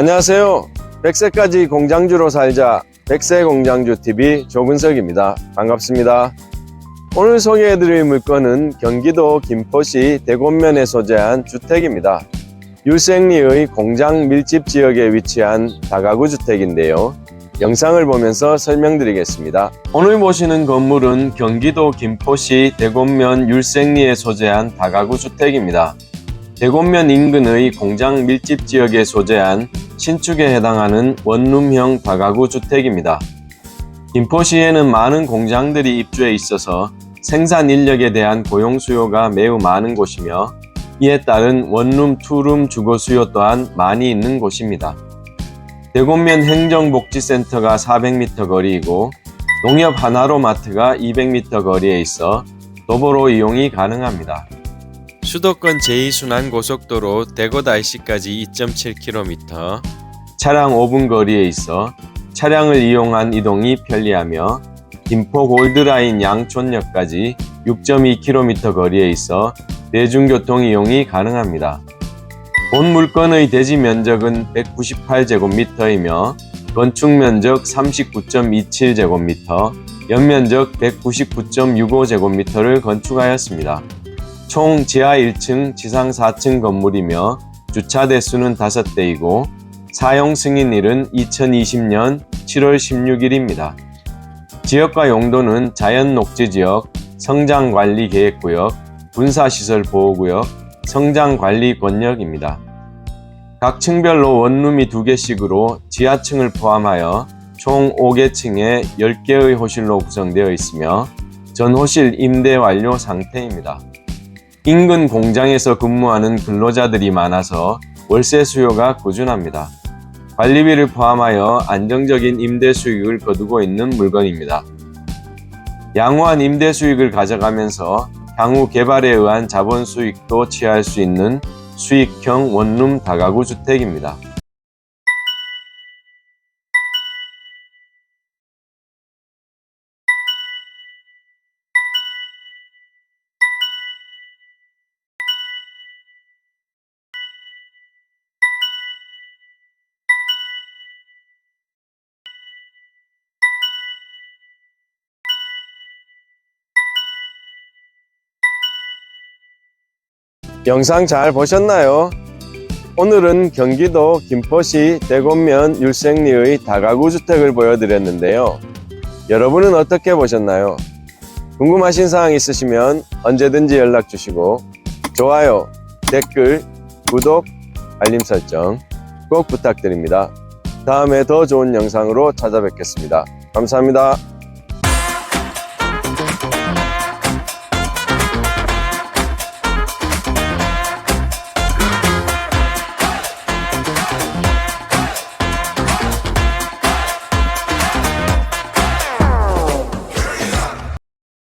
안녕하세요. 100세까지 공장주로 살자. 100세 공장주 TV 조근석입니다. 반갑습니다. 오늘 소개해드릴 물건은 경기도 김포시 대곤면에 소재한 주택입니다. 율생리의 공장 밀집 지역에 위치한 다가구 주택인데요. 영상을 보면서 설명드리겠습니다. 오늘 보시는 건물은 경기도 김포시 대곤면 율생리에 소재한 다가구 주택입니다. 대곤면 인근의 공장 밀집 지역에 소재한 신축에 해당하는 원룸형 다가구 주택입니다. 김포시에는 많은 공장들이 입주해 있어서 생산 인력에 대한 고용 수요가 매우 많은 곳이며 이에 따른 원룸, 투룸 주거 수요 또한 많이 있는 곳입니다. 대곤면 행정복지센터가 400m 거리이고 농협 하나로마트가 200m 거리에 있어 도보로 이용이 가능합니다. 수도권 제2순환고속도로 대구달시까지 2.7km, 차량 5분 거리에 있어 차량을 이용한 이동이 편리하며 김포 골드라인 양촌역까지 6.2km 거리에 있어 대중교통 이용이 가능합니다. 본 물건의 대지 면적은 198제곱미터이며 건축 면적 39.27제곱미터, 연면적 199.65제곱미터를 건축하였습니다. 총 지하 1층, 지상 4층 건물이며 주차 대수는 5대이고 사용 승인일은 2020년 7월 16일입니다. 지역과 용도는 자연 녹지 지역, 성장 관리 계획 구역, 군사 시설 보호 구역, 성장 관리 권역입니다. 각 층별로 원룸이 2개씩으로 지하층을 포함하여 총 5개 층에 10개의 호실로 구성되어 있으며 전 호실 임대 완료 상태입니다. 인근 공장에서 근무하는 근로자들이 많아서 월세 수요가 꾸준합니다. 관리비를 포함하여 안정적인 임대 수익을 거두고 있는 물건입니다. 양호한 임대 수익을 가져가면서 향후 개발에 의한 자본 수익도 취할 수 있는 수익형 원룸 다가구 주택입니다. 영상 잘 보셨나요? 오늘은 경기도 김포시 대곤면 율생리의 다가구 주택을 보여드렸는데요. 여러분은 어떻게 보셨나요? 궁금하신 사항 있으시면 언제든지 연락 주시고 좋아요, 댓글, 구독, 알림 설정 꼭 부탁드립니다. 다음에 더 좋은 영상으로 찾아뵙겠습니다. 감사합니다.